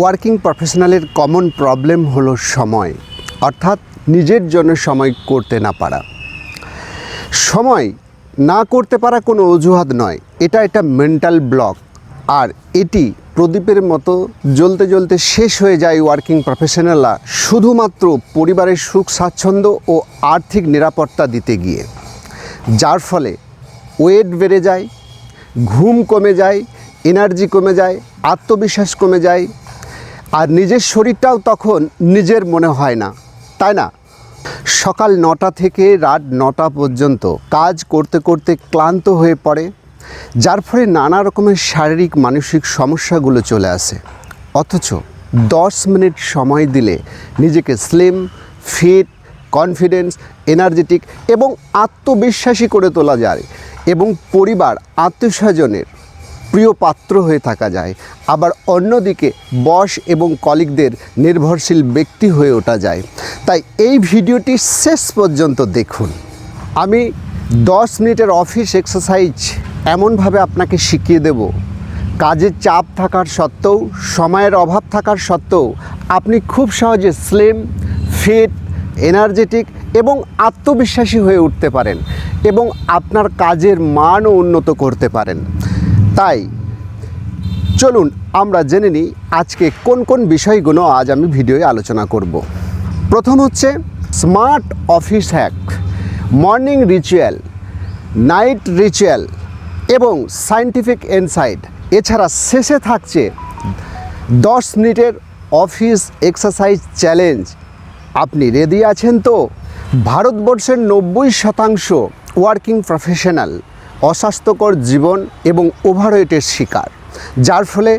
Working প্রফেশনালের common problem হলো সময়, অর্থাৎ নিজের জন্য সময় করতে না পারা। সময় না করতে পারা কোনো অজুহাত নয়, এটা একটা মেন্টাল ব্লক আর এটি প্রদীপের মতো জ্বলতে জ্বলতে শেষ হয়ে যায় ওয়ার্কিং প্রফেশনালরা শুধুমাত্র পরিবারের সুখ, স্বাচ্ছন্দ্য ও আর্থিক নিরাপত্তা দিতে গিয়ে। যার ফলে ওয়েট বেড়ে যায়, ঘুম কমে যায় এনার্জি কমে যায়, আত্মবিশ্বাস কমে যায় আর নিজের শরীরটাও তখন নিজের মনে হয় না, তাই না? সকাল নটা থেকে রাত নটা পর্যন্ত কাজ করতে করতে ক্লান্ত হয়ে পড়ে, যার ফলে নানা রকমের শারীরিক মানসিক সমস্যাগুলো চলে আসে। অথচ দশ মিনিট সময় দিলে নিজেকে স্লিম ফিট কনফিডেন্স এনার্জেটিক এবং আত্মবিশ্বাসী করে তোলা যায় এবং পরিবার, আত্মীয়স্বজনের প্রিয় পাত্র হয়ে থাকা যায়। আবার অন্যদিকে বস এবং কলিগদের নির্ভরশীল ব্যক্তি হয়ে ওঠা যায়। তাই এই ভিডিওটি শেষ পর্যন্ত দেখুন। আমি দশ মিনিটের অফিস এক্সারসাইজ এমনভাবে আপনাকে শিখিয়ে দেব। কাজের চাপ থাকার সত্ত্বেও, সময়ের অভাব থাকার সত্ত্বেও, আপনি খুব সহজে স্লিম ফিট এনার্জেটিক এবং আত্মবিশ্বাসী হয়ে উঠতে পারেন এবং আপনার কাজের মানও উন্নত করতে পারেন। তাই। চলুন, আমরা জেনে নিই আজকে কোন কোন বিষয়গুলো আজ আমি ভিডিওয়ে আলোচনা করব। প্রথম হচ্ছে, smart office hack, morning ritual, night ritual এবং সায়েন্টিফিক ইনসাইট। এছাড়া শেষে থাকছে দশ মিনিটের অফিস এক্সারসাইজ চ্যালেঞ্জ। আপনি রেডি আছেন তো? ভারতবর্ষের নব্বই শতাংশ ওয়ার্কিং প্রফেশনাল। অস্বাস্থ্যকর জীবন এবং ওভারওয়েটের শিকার, যার ফলে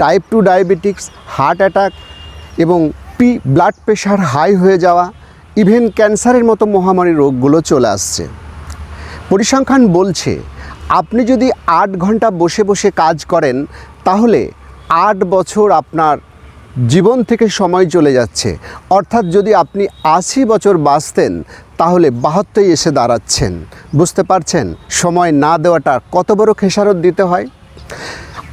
type two diabetics heart attack এবং পি ব্লাড প্রেশার হাই হয়ে যাওয়া ইভেন ক্যান্সারের মতো মহামারী রোগগুলো চলে আসছে। পরিসংখ্যান বলছে, আপনি যদি আট ঘণ্টা বসে বসে কাজ করেন, তাহলে আট বছর আপনার জীবন থেকে সময় চলে যাচ্ছে। অর্থাৎ যদি আপনি আশি বছর বাঁচতেন, তাহলে বাহাত্তই এসে দাঁড়াচ্ছেন। বুঝতে পারছেন? সময় না দেওয়াটা কত বড় খেসারত দিতে হয়?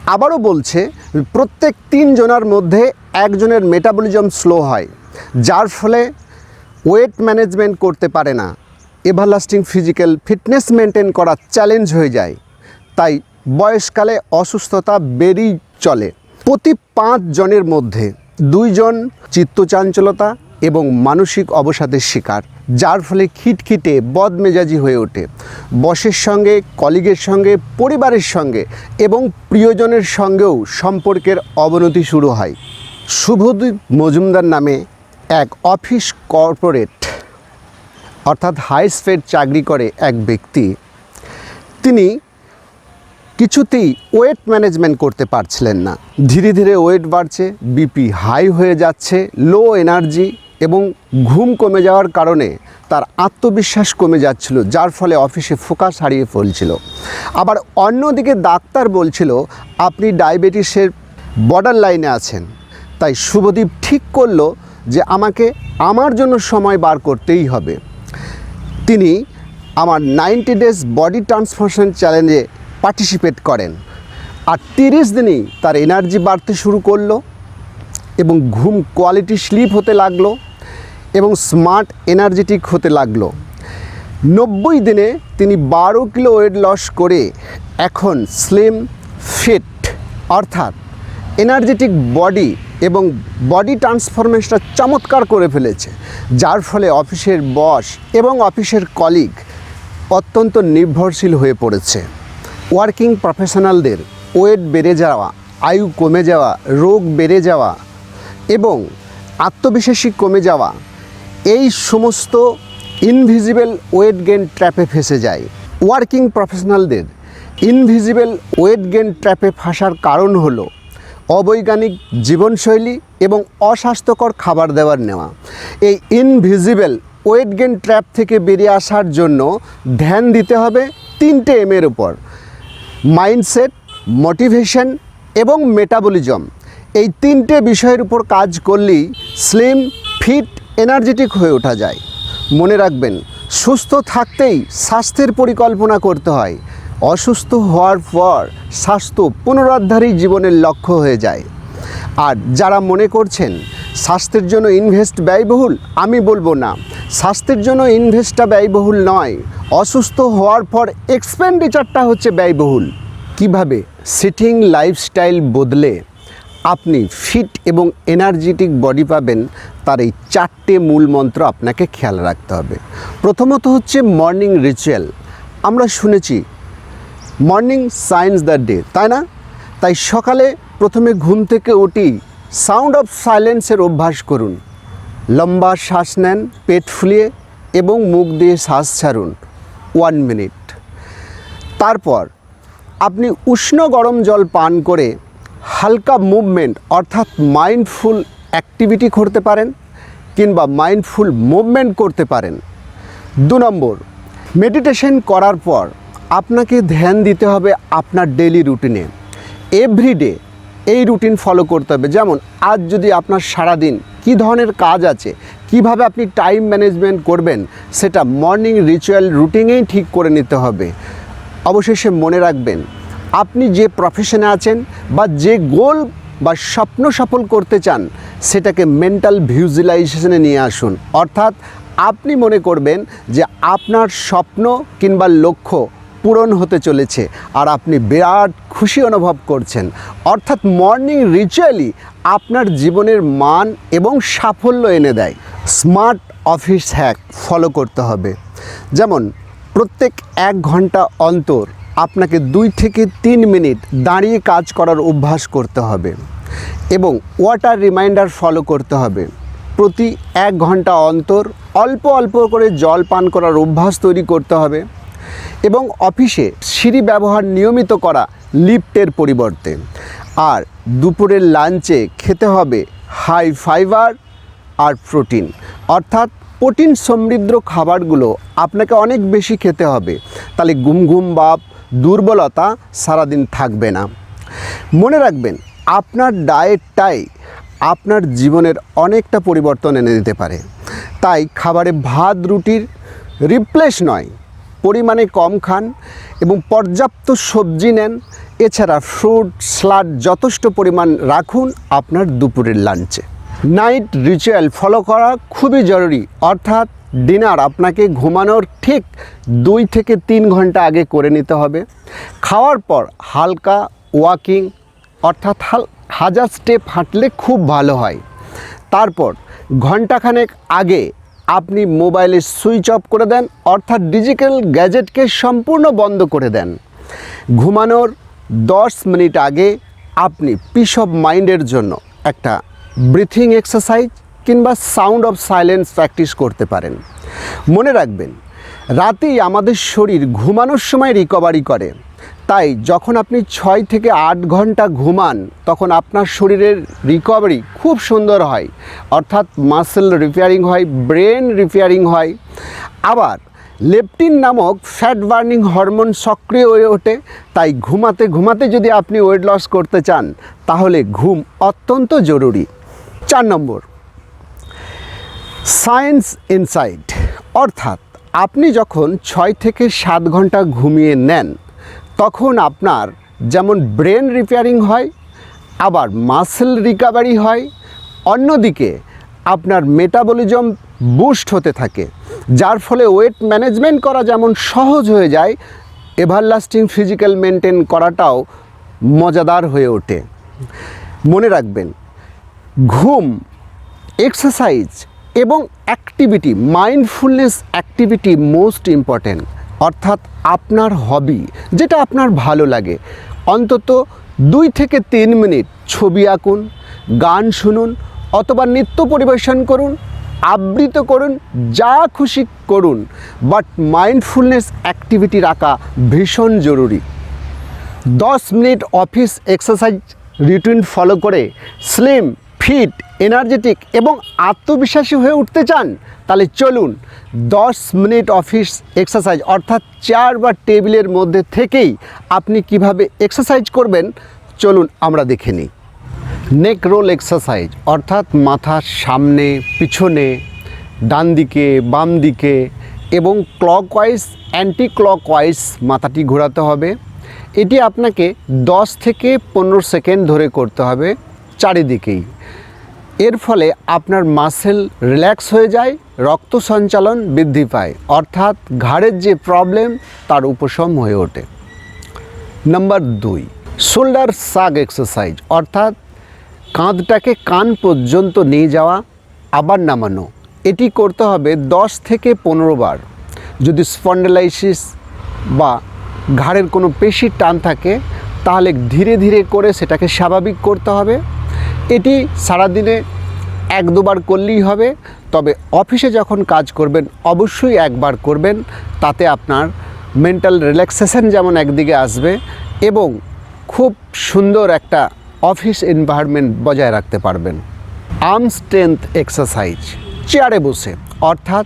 আবারও বলছে, প্রত্যেক তিনজনের মধ্যে একজনের মেটাবলিজম স্লো হয়, যার ফলে ওয়েট ম্যানেজমেন্ট করতে পারে না। এভারলাস্টিং ফিজিক্যাল ফিটনেস মেনটেন করা চ্যালেঞ্জ হয়ে যায়। তাই বয়সকালে অসুস্থতা বেড়েই চলে। প্রতি পাঁচ জনের মধ্যে দুইজন চিত্তচাঞ্চলতা এবং মানসিক অবসাদের শিকার, যার ফলে খিটখিটে বদমেজাজি হয়ে ওঠে। বসের সঙ্গে, কলিগের সঙ্গে, পরিবারের সঙ্গে এবং প্রিয়জনের সঙ্গেও সম্পর্কের অবনতি শুরু হয়। শুভদীপ মজুমদার নামে এক অফিস কর্পোরেট, অর্থাৎ হাই স্পেড চাকরি করে এক ব্যক্তি। তিনি কিছুতেই ওয়েট ম্যানেজমেন্ট করতে পারছিলেন না। ধীরে ধীরে ওয়েট বাড়ছে, বিপি হাই হয়ে যাচ্ছে লো এনার্জি এবং ঘুম কমে যাওয়ার কারণে তার আত্মবিশ্বাস কমে যাচ্ছিল, যার ফলে অফিসে ফোকাস হারিয়ে ফেলছিল। আবার অন্যদিকে ডাক্তার বলছিল, আপনি ডায়াবেটিসের বর্ডার লাইনে আছেন। তাই শুভদীপ ঠিক করল যে আমাকে আমার জন্য সময় বার করতেই হবে। তিনি আমার নাইনটি ডেজ বডি ট্রান্সফরমেশন চ্যালেঞ্জে পার্টিসিপেট করেন। আর তিরিশ দিনেই তার এনার্জি বাড়তে শুরু করল এবং ঘুম কোয়ালিটি স্লিপ হতে লাগল এবং স্মার্ট এনার্জেটিক হতে লাগল। নব্বই দিনে তিনি বারো কিলো ওয়েট লস করে এখন স্লিম ফিট অর্থাৎ এনার্জেটিক বডি এবং বডি ট্রান্সফরমেশনটা চমৎকার করে ফেলেছে, যার ফলে অফিসের বস এবং অফিসের কলিগ অত্যন্ত নির্ভরশীল হয়ে পড়েছে। ওয়ার্কিং প্রফেশনালদের ওয়েট বেড়ে যাওয়া, আয়ু কমে যাওয়া, রোগ বেড়ে যাওয়া এবং আত্মবিশ্বাসী কমে যাওয়া, এই সমস্ত ইনভিজিবল ওয়েট গেন ট্র্যাপে ফেসে যায়। ওয়ার্কিং প্রফেশনালদের ইনভিজিবল ওয়েট গেন ট্র্যাপে ফাঁসার কারণ হলো অবৈজ্ঞানিক জীবনশৈলী এবং অস্বাস্থ্যকর খাবার দেওয়ার নেওয়া। এই ইনভিজিবল ওয়েট গেন ট্র্যাপ থেকে বেরিয়ে আসার জন্য ধ্যান দিতে হবে তিনটে এমের উপর। মাইন্ডসেট, মোটিভেশন এবং মেটাবলিজম। এই তিনটে বিষয়ের উপর কাজ করলেই স্লিম, ফিট, এনার্জেটিক হয়ে ওঠা যায়। মনে রাখবেন, সুস্থ থাকতেই স্বাস্থ্যের পরিকল্পনা করতে হয়। অসুস্থ হওয়ার পর স্বাস্থ্য পুনরুদ্ধারই জীবনের লক্ষ্য হয়ে যায়। আর যারা মনে করছেন, স্বাস্থ্যের জন্য ইনভেস্ট ব্যয়বহুল, আমি বলব না। স্বাস্থ্যের জন্য ইনভেস্টটা ব্যয়বহুল নয়। অসুস্থ হওয়ার পর এক্সপেন্ডিচারটা হচ্ছে ব্যয়বহুল। কীভাবে? সিটিং লাইফস্টাইল বদলে আপনি ফিট এবং এনার্জেটিক বডি পাবেন, তার এই চারটে মূল মন্ত্র আপনাকে খেয়াল রাখতে হবে। প্রথমত হচ্ছে মর্নিং রিচুয়াল আমরা শুনেছি মর্নিং সায়েন্স দ্য ডে তাই না? তাই সকালে প্রথমে ঘুম থেকে উঠি সাউন্ড অফ সাইলেন্সের অভ্যাস করুন। লম্বা শ্বাস নেন, পেট ফুলিয়ে এবং মুখ দিয়ে শ্বাস ছাড়ুন। One minute. তারপর আপনি উষ্ণ গরম জল পান করে হালকা মুভমেন্ট, অর্থাৎ মাইন্ডফুল অ্যাক্টিভিটি করতে পারেন কিংবা মাইন্ডফুল মুভমেন্ট করতে পারেন। দু নম্বর, মেডিটেশন করার পর আপনাকে ধ্যান দিতে হবে আপনার ডেলি রুটিনে। এভরিডে এই রুটিন ফলো করতে হবে। যেমন, আজ যদি আপনার সারাদিন কী ধরনের কাজ আছে কীভাবে আপনি টাইম ম্যানেজমেন্ট করবেন, সেটা মর্নিং রিচুয়াল রুটিনেই ঠিক করে নিতে হবে। অবশেষে মনে রাখবেন, আপনি যে প্রফেশনে আছেন বা যে গোল বা স্বপ্ন সফল করতে চান, সেটাকে মেন্টাল ভিজুয়ালাইজেশনে নিয়ে আসুন। অর্থাৎ আপনি মনে করবেন যে আপনার স্বপ্ন কিংবা লক্ষ্য পূরণ হতে চলেছে আর আপনি বিরাট খুশি অনুভব করছেন। অর্থাৎ মর্নিং রিচুয়ালি আপনার জীবনের মান এবং সাফল্য এনে দেয়। স্মার্ট অফিস হ্যাক ফলো করতে হবে। যেমন, প্রত্যেক এক ঘণ্টা অন্তর আপনাকে দুই থেকে তিন মিনিট দাঁড়িয়ে কাজ করার অভ্যাস করতে হবে এবং ওয়াটার রিমাইন্ডার ফলো করতে হবে। প্রতি এক ঘণ্টা অন্তর অল্প অল্প করে জল পান করার অভ্যাস তৈরি করতে হবে এবং অফিসে সিঁড়ি ব্যবহার নিয়মিত করা লিফটের পরিবর্তে। আর দুপুরের লাঞ্চে খেতে হবে হাই ফাইবার আর প্রোটিন। অর্থাৎ প্রোটিন সমৃদ্ধ খাবারগুলো আপনাকে অনেক বেশি খেতে হবে। তাহলে ঘুম ঘুম বাপ দুর্বলতা সারাদিন থাকবে না। মনে রাখবেন, আপনার ডায়েটটাই আপনার জীবনের অনেকটা পরিবর্তন এনে দিতে পারে। তাই খাবারে ভাত, রুটির রিপ্লেস নয়, পরিমাণে কম খান এবং পর্যাপ্ত সবজি নেন। এছাড়া ফ্রুট স্লাড যথেষ্ট পরিমাণ রাখুন আপনার দুপুরের লাঞ্চে নাইট রিচুয়াল ফলো করা খুবই জরুরি। অর্থাৎ ডিনার আপনাকে ঘুমানোর ঠিক দুই থেকে তিন ঘণ্টা আগে করে নিতে হবে। খাওয়ার পর হালকা ওয়াকিং, অর্থাৎ হাজার স্টেপ হাঁটলে খুব ভালো হয়। তারপর ঘন্টাখানেক আগে আপনি মোবাইলে সুইচ অফ করে দেন, অর্থাৎ ডিজিটাল গ্যাজেটকে সম্পূর্ণ বন্ধ করে দেন। ঘুমানোর দশ মিনিট আগে আপনি পিস অফ মাইন্ডের জন্য একটা ব্রিথিং এক্সারসাইজ কিংবা সাউন্ড অফ সাইলেন্স প্র্যাকটিস করতে পারেন। মনে রাখবেন, রাতেই আমাদের শরীর ঘুমানোর সময় রিকভারি করে। তাই যখন আপনি ছয় থেকে আট ঘণ্টা ঘুমান, তখন আপনার শরীরের রিকভারি খুব সুন্দর হয়। অর্থাৎ মাসেল রিপেয়ারিং হয় ব্রেন রিপেয়ারিং হয়। আবার লেপটিন নামক ফ্যাট বার্নিং হরমোন সক্রিয় হয়ে ওঠে। তাই ঘুমাতে ঘুমাতে যদি আপনি ওয়েট লস করতে চান, তাহলে ঘুম অত্যন্ত জরুরি। চার নম্বর। সায়েন্স ইনসাইট, অর্থাৎ আপনি যখন ছয় থেকে সাত ঘণ্টা ঘুমিয়ে নেন, তখন আপনার যেমন ব্রেন রিপেয়ারিং হয়, আবার মাসেল রিকভারি হয়, অন্যদিকে আপনার মেটাবলিজম বুস্ট হতে থাকে, যার ফলে ওয়েট ম্যানেজমেন্ট করা যেমন সহজ হয়ে যায়, এভারলাস্টিং ফিজিক্যাল মেনটেন করাটাও মজাদার হয়ে ওঠে। মনে রাখবেন ঘুম এক্সারসাইজ এবং activity mindfulness activity most important অর্থাৎ আপনার হবি যেটা আপনার ভালো লাগে। অন্তত দুই থেকে তিন মিনিট ছবি আঁকুন, গান শুনুন অথবা নৃত্য পরিবেশন করুন, আবৃত করুন, যা খুশি করুন বাট মাইন্ডফুলনেস অ্যাক্টিভিটি রাখা ভীষণ জরুরি। দশ minute office exercise routine follow করে স্লিম ফিট, এনার্জেটিক এবং আত্মবিশ্বাসী হয়ে উঠতে চান, তাহলে চলুন দশ মিনিট অফিস এক্সারসাইজ অর্থাৎ চেয়ার বা টেবিলের মধ্যে থেকেই আপনি কীভাবে এক্সারসাইজ করবেন, চলুন আমরা দেখে নিই। নেক রোল এক্সারসাইজ অর্থাৎ মাথার সামনে, পিছনে, ডান দিকে, বাম দিকে এবং ক্লকওয়াইজ অ্যান্টি ক্লকওয়াইজ মাথাটি ঘোরাতে হবে। এটি আপনাকে 10 থেকে পনেরো সেকেন্ড ধরে করতে হবে চারিদিকেই। এর ফলে আপনার মাসেল রিল্যাক্স হয়ে যায়, রক্ত সঞ্চালন বৃদ্ধি পায়, অর্থাৎ ঘাড়ের যে প্রবলেম তার উপশম হয়ে ওঠে। নাম্বার দুই শোল্ডার সাগ এক্সারসাইজ অর্থাৎ কাঁধটাকে কান পর্যন্ত নিয়ে যাওয়া, আবার নামানো। এটি করতে হবে দশ থেকে পনেরো বার। যদি স্পন্ডেলাইসিস বা ঘাড়ের কোনো পেশির টান থাকে, তাহলে ধীরে ধীরে করে সেটাকে স্বাভাবিক করতে হবে। এটি সারাদিনে এক দুবার করলেই হবে। তবে অফিসে যখন কাজ করবেন, অবশ্যই একবার করবেন। তাতে আপনার মেন্টাল রিল্যাক্সেশন যেমন একদিকে আসবে এবং খুব সুন্দর একটা অফিস এনভায়রনমেন্ট বজায় রাখতে পারবেন। আর্ম স্ট্রেংথ এক্সারসাইজ চেয়ারে বসে। অর্থাৎ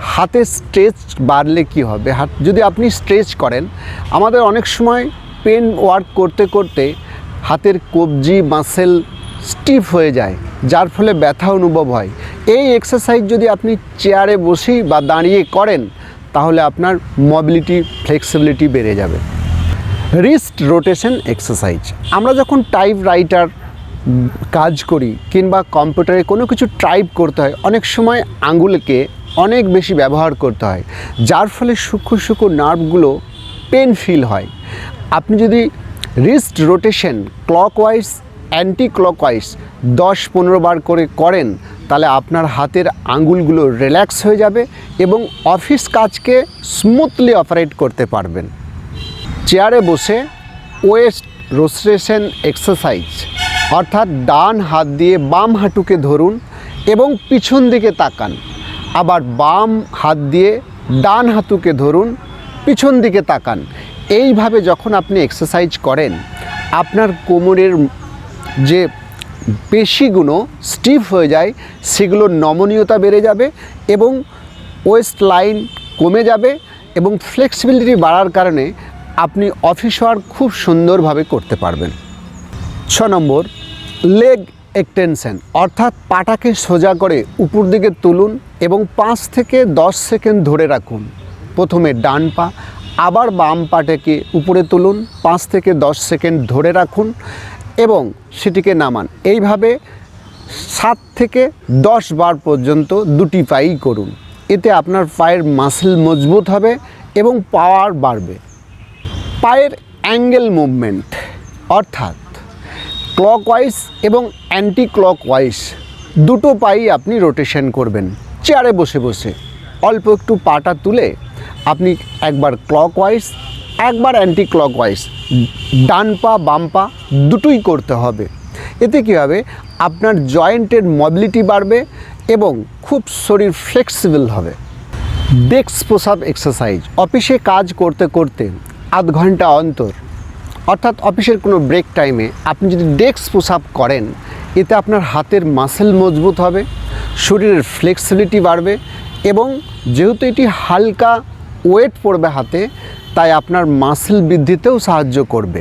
হাতে স্ট্রেচ বাড়লে কি হবে? হাত, যদি আপনি স্ট্রেচ করেন, আমাদের অনেক সময় পেন ওয়ার্ক করতে করতে হাতের কবজি মাসেল স্টিফ হয়ে যায়, যার ফলে ব্যথা অনুভব হয়। এই এক্সারসাইজ যদি আপনি চেয়ারে বসেই বা দাঁড়িয়ে করেন, তাহলে আপনার মবিলিটি ফ্লেক্সিবিলিটি বেড়ে যাবে। রিস্ট রোটেশন এক্সারসাইজ আমরা যখন টাইপ রাইটার কাজ করি কিংবা কম্পিউটারে কোনো কিছু টাইপ করতে হয়, অনেক সময় আঙুলকে অনেক বেশি ব্যবহার করতে হয়, যার ফলে সূক্ষ্ম সূক্ষ্ম নার্ভগুলো পেন ফিল হয়। আপনি যদি wrist rotation clockwise anti clockwise দশ পনেরো বার করে করেন, তাহলে আপনার হাতের আঙুলগুলো রিল্যাক্স হয়ে যাবে এবং অফিস কাজকে স্মুথলি অপারেট করতে পারবেন। চেয়ারে বসে ওয়েস্ট রোস্ট্রেশন এক্সারসাইজ অর্থাৎ ডান হাত দিয়ে বাম হাঁটুকে ধরুন এবং পিছন দিকে তাকান, আবার বাম হাত দিয়ে ডান হাঁটুকে ধরুন, পিছন দিকে তাকান। এইভাবে যখন আপনি এক্সারসাইজ করেন, আপনার কোমরের যে পেশিগুলো স্টিফ হয়ে যায়, সেগুলোর নমনীয়তা বেড়ে যাবে এবং ওয়েস্ট লাইন কমে যাবে এবং ফ্লেক্সিবিলিটি বাড়ার কারণে আপনি অফিস ওয়ার্ক খুব সুন্দরভাবে করতে পারবেন। ছ নম্বর লেগ এক্সটেনশন অর্থাৎ পাটাকে সোজা করে উপর দিকে তুলুন এবং পাঁচ থেকে দশ সেকেন্ড ধরে রাখুন। প্রথমে ডান পা, আবার বাম পাটাকে উপরে তুলুন, পাঁচ থেকে দশ সেকেন্ড ধরে রাখুন এবং সেটিকে নামান। এইভাবে সাত থেকে দশ বার পর্যন্ত দুটি পাই করুন। এতে আপনার পায়ের মাসেল মজবুত হবে এবং পাওয়ার বাড়বে। পায়ের অ্যাঙ্গেল মুভমেন্ট অর্থাৎ ক্লকওয়াইজ এবং অ্যান্টি ক্লকওয়াইজ দুটো পাই আপনি রোটেশন করবেন। চেয়ারে বসে বসে। অল্প একটু পাটা তুলে আপনি একবার ক্লকওয়াইজ একবার অ্যান্টি ক্লকওয়াইজ ডান পা বাম পা দুটোই করতে হবে। এতে কী হবে? আপনার জয়েন্টের মোবিলিটি বাড়বে এবং খুব শরীর ফ্লেক্সিবল হবে। ডেস্ক পোশাপ এক্সারসাইজ অফিসে কাজ করতে করতে আধ ঘণ্টা অন্তর, অর্থাৎ অফিসের কোনো ব্রেক টাইমে আপনি যদি ডেস্ক পোশাপ করেন, এতে আপনার হাতের মাসেল মজবুত হবে, শরীরের ফ্লেক্সিবিলিটি বাড়বে এবং যেহেতু এটি হালকা ওয়েট পড়বে হাতে, তাই আপনার মাসেল বৃদ্ধিতেও সাহায্য করবে।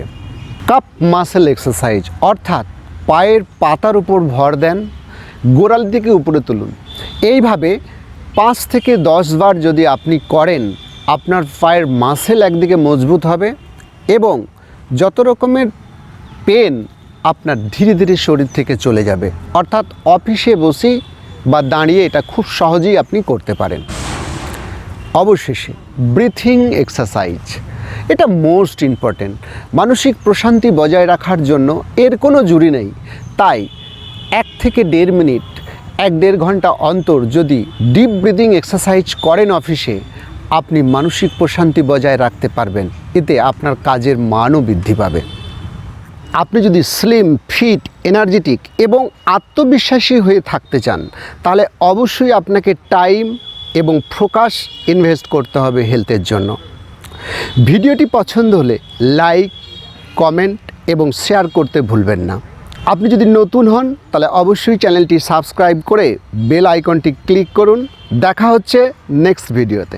কাপ মাসেল এক্সারসাইজ, অর্থাৎ পায়ের পাতার উপর ভর দেন গোড়াল দিকে উপরে তুলুন। এইভাবে পাঁচ থেকে দশ বার যদি আপনি করেন, আপনার পায়ের মাসেল একদিকে মজবুত হবে এবং যত রকমের পেন আপনার ধীরে ধীরে শরীর থেকে চলে যাবে। অর্থাৎ অফিসে বসেই বা দাঁড়িয়ে এটা খুব সহজেই আপনি করতে পারেন। অবশেষে ব্রিথিং এক্সারসাইজ এটা মোস্ট ইম্পর্ট্যান্ট মানসিক প্রশান্তি বজায় রাখার জন্য এর কোনো জুড়ি নেই। তাই এক থেকে দেড় মিনিট, এক দেড় ঘণ্টা অন্তর যদি ডিপ ব্রিদিং এক্সারসাইজ করেন অফিসে, আপনি মানসিক প্রশান্তি বজায় রাখতে পারবেন। এতে আপনার কাজের মানও বৃদ্ধি পাবে। আপনি যদি স্লিম ফিট এনার্জেটিক এবং আত্মবিশ্বাসী হয়ে থাকতে চান, তাহলে অবশ্যই আপনাকে টাইম এবং ফোকাস ইনভেস্ট করতে হবে হেলথের জন্য। ভিডিওটি পছন্দ হলে লাইক কমেন্ট এবং শেয়ার করতে ভুলবেন না। আপনি যদি নতুন হন, তাহলে অবশ্যই চ্যানেলটি সাবস্ক্রাইব করে বেল আইকনটি ক্লিক করুন। দেখা হচ্ছে নেক্সট ভিডিওতে